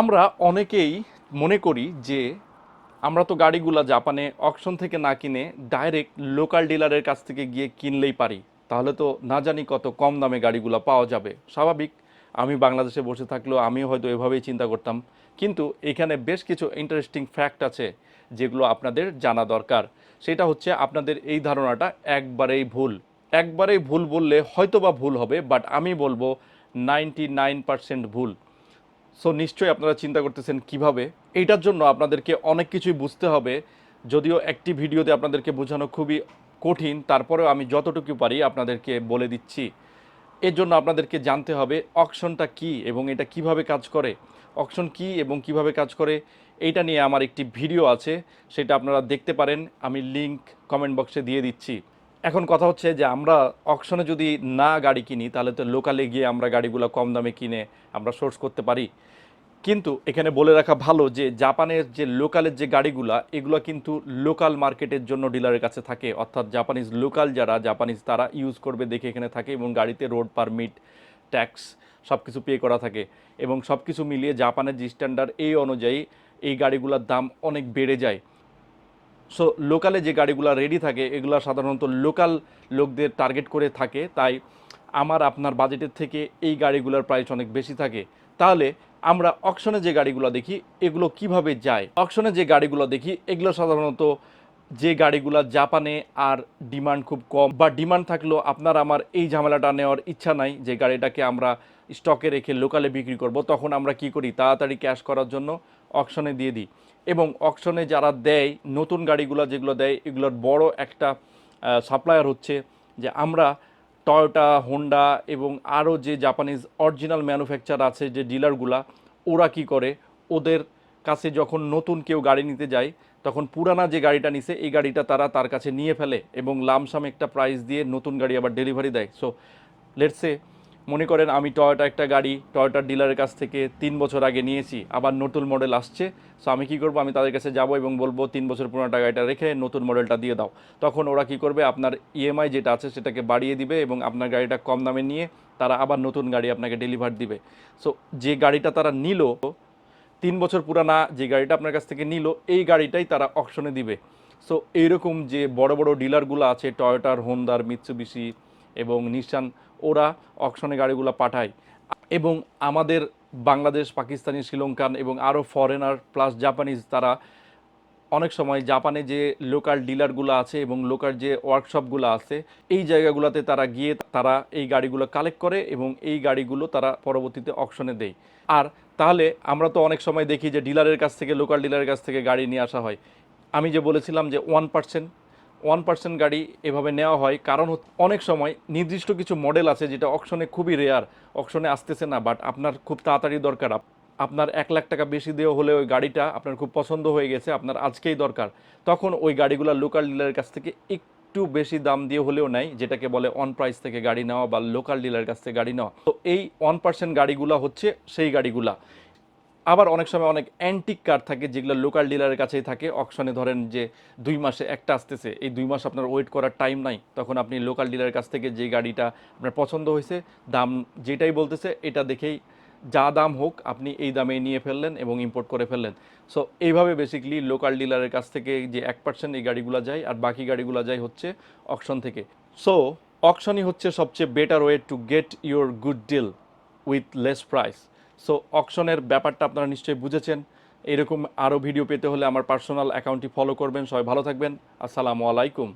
আমরা অনেকেই মনে করি যে আমরা তো গাড়িগুলা জাপানে অকশন থেকে না কিনে ডাইরেক্ট লোকাল ডিলারের কাছ থেকে গিয়ে কিনলেই পারি। তাহলে তো না জানি কত কম দামে গাড়িগুলো পাওয়া যাবে। স্বাভাবিক, আমি বাংলাদেশে বসে থাকলেও আমিও হয়তো এভাবেই চিন্তা করতাম। কিন্তু এখানে বেশ কিছু ইন্টারেস্টিং ফ্যাক্ট আছে যেগুলো আপনাদের জানা দরকার। সেটা হচ্ছে আপনাদের এই ধারণাটা একবারেই ভুল। একবারেই ভুল বললে হয়তো বা ভুল হবে বাট আমি বলব নাইনটি নাইন পার্সেন্ট ভুল। সো নিশ্চয়ই আপনারা চিন্তা করতেছেন কীভাবে? এইটার জন্য আপনাদেরকে অনেক কিছুই বুঝতে হবে। যদিও একটি ভিডিওতে আপনাদেরকে বোঝানো খুবই কঠিন, তারপরেও আমি যতটুকু পারি আপনাদেরকে বলে দিচ্ছি। এর জন্য আপনাদেরকে জানতে হবে, অকশনটা কি এবং এটা কীভাবে কাজ করে? অকশন কি এবং কীভাবে কাজ করে? এইটা নিয়ে আমার একটি ভিডিও আছে, সেটা আপনারা দেখতে পারেন। আমি লিংক কমেন্ট বক্সে দিয়ে দিচ্ছি। এখন কথা হচ্ছে যে আমরা অকশনে যদি না গাড়ি কিনি, তাহলে তো লোকালে গিয়ে আমরা গাড়িগুলো কম দামে কিনে আমরা সোর্স করতে পারি। কিন্তু এখানে বলে রাখা ভালো যে জাপানের যে লোকালের যে গাড়িগুলা, এগুলো কিন্তু লোকাল মার্কেটের জন্য ডিলারের কাছে থাকে। অর্থাৎ জাপানিজ লোকাল যারা জাপানিজ তারা ইউজ করবে, দেখে এখানে থাকে এবং গাড়িতে রোড পারমিট ট্যাক্স সব কিছু পে করা থাকে। এবং সব কিছু মিলিয়ে জাপানের যে স্ট্যান্ডার্ড এই অনুযায়ী এই গাড়িগুলোর দাম অনেক বেড়ে যায়। সো লোকালে যে গাড়িগুলো রেডি থাকে, এগুলো সাধারণত লোকাল লোকদের টার্গেট করে থাকে। তাই আমার, আপনার বাজেটের থেকে এই গাড়িগুলোর প্রাইস অনেক বেশি থাকে। তাহলে আমরা অকশনে যে গাড়িগুলো দেখি, এগুলো কীভাবে যায়? অকশনে যে গাড়িগুলো দেখি, এগুলো সাধারণত যে গাড়িগুলো জাপানে আর ডিমান্ড খুব কম। বা ডিমান্ড থাকলেও আপনার আমার এই ঝামেলাটা নেওয়ার ইচ্ছা নাই যে গাড়িটাকে আমরা স্টকে রেখে লোকালে বিক্রি করব। তখন আমরা কি করি? তাড়াতাড়ি ক্যাশ করার জন্য অকশনে দিয়ে দিই। এবং অকশনে যারা দেয়, নতুন গাড়িগুলো যেগুলো দেয়, এগুলোর বড় একটা সাপ্লায়ার হচ্ছে যে আমরা টয়োটা হোন্ডা এবং আরও যে জাপানিজ অরিজিনাল ম্যানুফ্যাকচার আছে যে ডিলারগুলা ওরা কি করে? ওদের কাছে যখন নতুন কেউ গাড়ি নিতে যায়, তখন পুরানা যে গাড়িটা নিছে, এই গাড়িটা তারা তার কাছে নিয়ে ফেলে এবং লামসাম একটা প্রাইস দিয়ে নতুন গাড়ি আবার ডেলিভারি দেয়। সো লেটসে মনে করেন আমি টয়োটা একটা গাড়ি টয়োটার ডিলারের কাছ থেকে তিন বছর আগে নিয়েছি, আবার নতুন মডেল আসছে। সো আমি কি করব? আমি তাদের কাছে যাব এবং বলব, তিন বছর পুরোনো গাড়িটা রেখে নতুন মডেলটা দিয়ে দাও। তখন ওরা কি করবে? আপনার ইএমআই যেটা আছে সেটাকে বাড়িয়ে দিবে এবং আপনার গাড়িটা কম দামে নিয়ে তারা আবার নতুন গাড়ি আপনাকে ডেলিভার দিবে। সো যে গাড়িটা তারা নিল, তিন বছর পুরানা যে গাড়িটা আপনার কাছ থেকে নিল, এই গাড়িটাই তারা অকশনে দিবে। সো এইরকম যে বড় বড় ডিলারগুলো আছে টয়োটার হোন্দার মিৎসুবিশি এবং নিশান ওরা অকশনে গাড়িগুলো পাঠায়। এবং আমাদের বাংলাদেশ, পাকিস্তানি, শ্রীলঙ্কান এবং আরও ফরেনার প্লাস জাপানিজ তারা অনেক সময় জাপানে যে লোকাল ডিলারগুলো আছে এবং লোকাল যে ওয়ার্কশপগুলো আছে, এই জায়গাগুলোতে তারা গিয়ে তারা এই গাড়িগুলো কালেক্ট করে এবং এই গাড়িগুলো তারা পরবর্তীতে অকশনে দেয়। আর তাহলে আমরা তো অনেক সময় দেখি যে ডিলারের কাছ থেকে লোকাল ডিলারের কাছ থেকে গাড়ি নিয়ে আসা হয়। আমি যে বলেছিলাম যে ওয়ান পার্সেন্ট ওয়ান পার্সেন্ট গাড়ি এভাবে নেওয়া হয়। কারণ অনেক সময় নির্দিষ্ট কিছু মডেল আছে যেটা অকশনে খুবই রেয়ার অকশনে আসতেছে না বাট আপনার খুব তাড়াতাড়ি দরকার। আপ- আপনার এক লাখ টাকা বেশি দেওয়া হলে ওই গাড়িটা আপনার খুব পছন্দ হয়ে গেছে, আপনার আজকেই দরকার। তখন ওই গাড়িগুলো লোকাল ডিলারের কাছ থেকে একটু বেশি দাম দিয়ে হলেও নেয়, যেটাকে বলে অন প্রাইস থেকে গাড়ি নেওয়া বা লোকাল ডিলারের কাছ থেকে গাড়ি নেওয়া। তো এই ওয়ান পার্সেন্ট গাড়িগুলো হচ্ছে সেই গাড়িগুলা। আবার অনেক সময় অনেক অ্যান্টিক কার থাকে, যেগুলো লোকাল ডিলারের কাছেই থাকে। অকশনে ধরেন যে দুই মাসে একটা আসতেছে, এই দুই মাস আপনার ওয়েট করার টাইম নাই। তখন আপনি লোকাল ডিলারের কাছ থেকে যে গাড়িটা আপনার পছন্দ হয়েছে, দাম যেটাই বলতেছে, এটা দেখেই যা দাম হোক, আপনি এই দামে নিয়ে ফেললেন এবং ইম্পোর্ট করে ফেললেন। সো এইভাবে বেসিক্যালি লোকাল ডিলারের কাছ থেকে যে এক পার্সেন্ট এই গাড়িগুলো যায়, আর বাকি গাড়িগুলো যায় হচ্ছে অকশন থেকে। সো অকশনই হচ্ছে সবচেয়ে better way to get your good deal with less price so অকশনের ব্যাপারটা আপনারা নিশ্চয়ই বুঝেছেন। এরকম আরও ভিডিও পেতে হলে আমার পার্সোনাল অ্যাকাউন্টটি ফলো করবেন। সবাই ভালো থাকবেন। আসসালামু আলাইকুম।